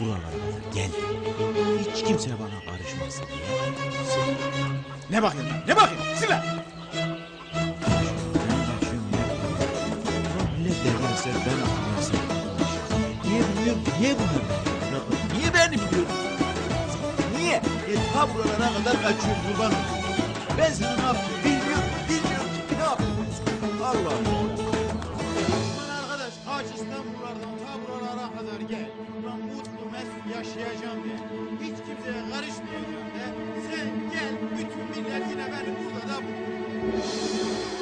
buralara kadar geldi. Hiç kimse bana karışmasın diye. Ne bakıyorsun lan? Ne bakıyorsun? Silah! Ben kaçıyorum ya. Ulan millet de gelse ben anlarsam. Niye biliyorum? Niye biliyorum? Niye beni biliyorum? Niye? E ta buralara kadar kaçıyorum kurban olayım. Ben sana ne yaptım bilmiyorum. Bilmiyorum ne yaptım. Allah Allah. Kaç İstanbullardan ta buralara kadar gel. Ben mutlu mesut yaşayacağım diye. Hiç kimseye karışmayacağım de. Sen gel bütün millet beni burada da bul.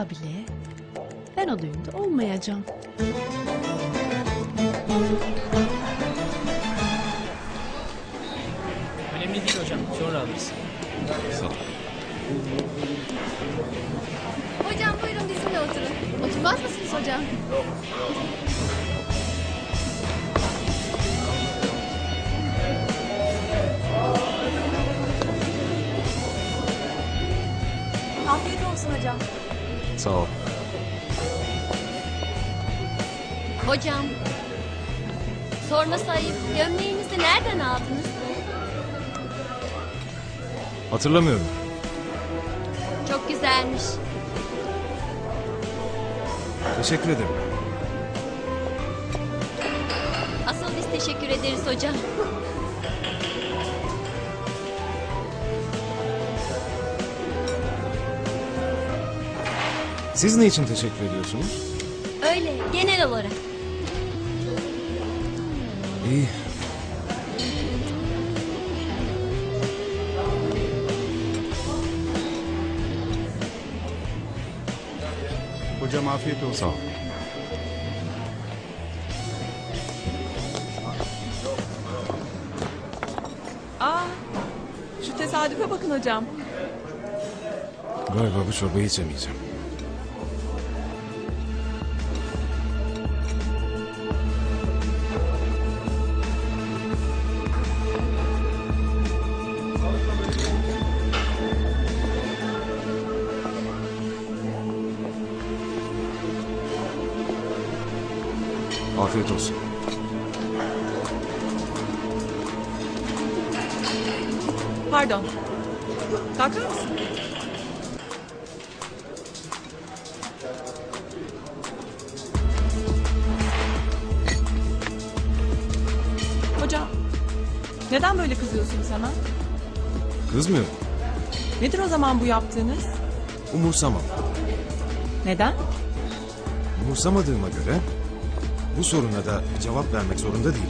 Olsa bile ben o düğünde olmayacağım. Önemli değil hocam. Sonra alırız. Hocam buyurun bizimle oturun. Oturmaz mısınız hocam? Sağ ol. Hocam. Sorma sayıp gömleğinizi nereden aldınız? Hatırlamıyorum. Çok güzelmiş. Teşekkür ederim. Asıl biz teşekkür ederiz hocam. Siz ne için teşekkür ediyorsunuz? Öyle genel olarak. İyi. Hocam afiyet olsun. Sağ ol. Aa, şu tesadüfe bakın hocam. Galiba bu çorbayı içemeyeceğim. Afiyet olsun. Pardon. Kalkar mısın? Hocam, neden böyle kızıyorsun sana? Kızmıyorum. Nedir o zaman bu yaptığınız? Umursamam. Neden? Umursamadığıma göre bu soruna da cevap vermek zorunda değilim.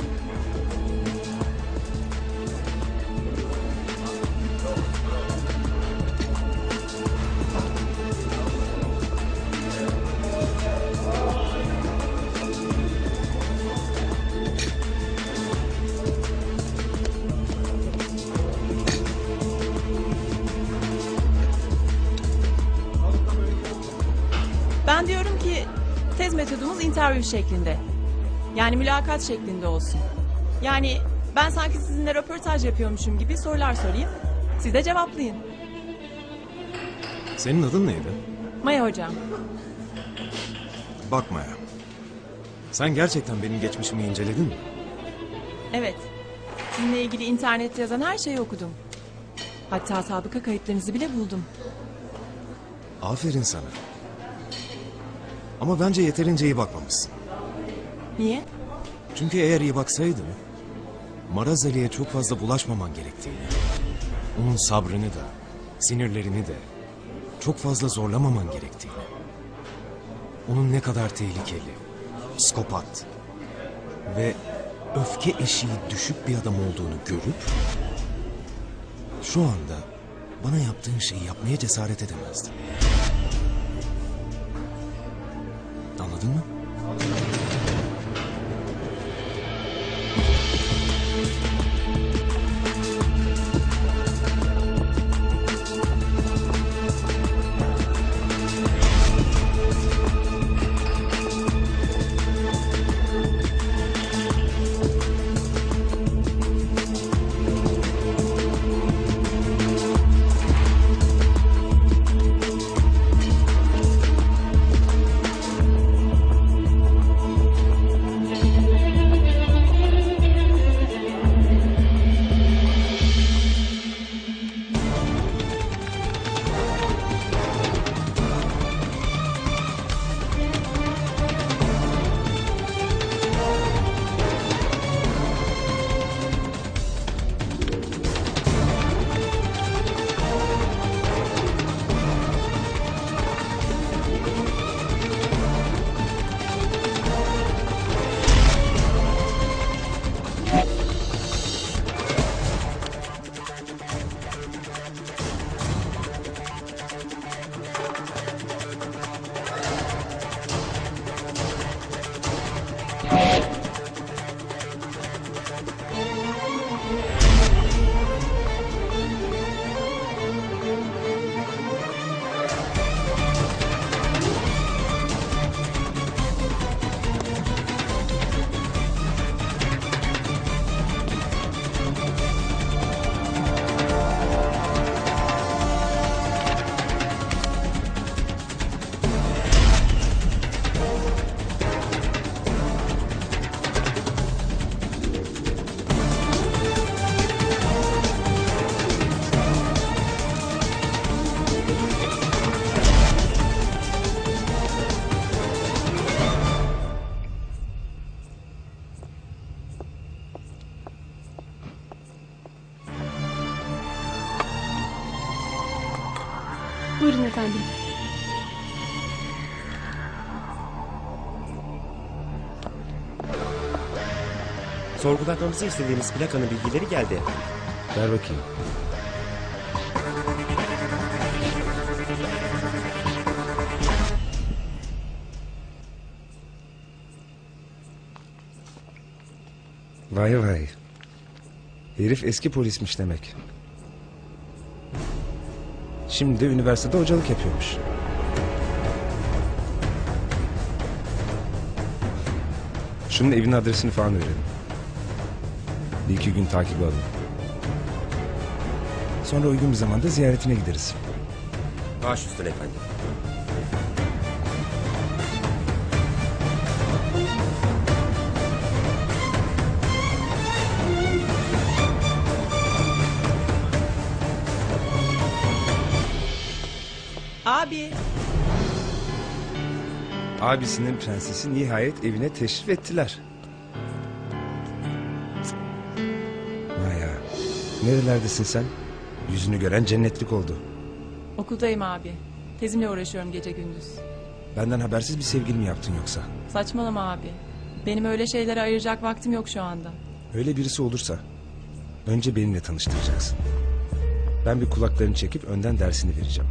Ben diyorum ki tez metodumuz interview şeklinde. Yani mülakat şeklinde olsun. Yani ben sanki sizinle röportaj yapıyormuşum gibi sorular sorayım. Siz de cevaplayın. Senin adın neydi? Maya hocam. Bakma ya. Sen gerçekten benim geçmişimi inceledin mi? Evet. Sizinle ilgili internette yazan her şeyi okudum. Hatta sabıka kayıtlarınızı bile buldum. Aferin sana. Ama bence yeterince iyi bakmamışsın. Niye? Çünkü eğer iyi baksaydın... Maraz Ali'ye çok fazla bulaşmaman gerektiğini... ...onun sabrını da, sinirlerini de... ...çok fazla zorlamaman gerektiğini... ...onun ne kadar tehlikeli, psikopat... ...ve öfke eşiği düşük bir adam olduğunu görüp... ...şu anda bana yaptığın şeyi yapmaya cesaret edemezdin. Anladın mı? Buyurun efendim. Sorgulatmamızı istediğiniz plakanın bilgileri geldi. Ver bakayım. Vay vay. Herif eski polismiş demek. Şimdi de üniversitede hocalık yapıyormuş. Şunun evin adresini falan verelim. Bir iki gün takip alın. Sonra uygun bir zamanda ziyaretine gideriz. Baş üstüne efendim. Abi. Abisinin prensesi nihayet evine teşrif ettiler. Vay ya. Nerelerdesin sen? Yüzünü gören cennetlik oldu. Okuldayım abi. Tezimle uğraşıyorum gece gündüz. Benden habersiz bir sevgili mi yaptın yoksa? Saçmalama abi. Benim öyle şeylere ayıracak vaktim yok şu anda. Öyle birisi olursa önce benimle tanıştıracaksın. Ben bir kulaklarını çekip önden dersini vereceğim.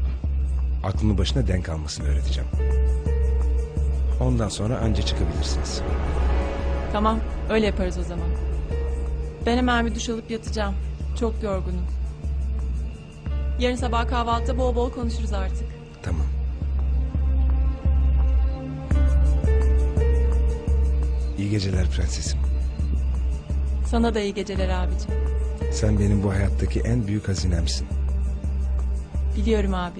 Aklını başına denk almasını öğreteceğim. Ondan sonra anca çıkabilirsiniz. Tamam öyle yaparız o zaman. Ben hemen bir duş alıp yatacağım. Çok yorgunum. Yarın sabah kahvaltıda bol bol konuşuruz artık. Tamam. İyi geceler prensesim. Sana da iyi geceler abicim. Sen benim bu hayattaki en büyük hazinemsin. Biliyorum abi.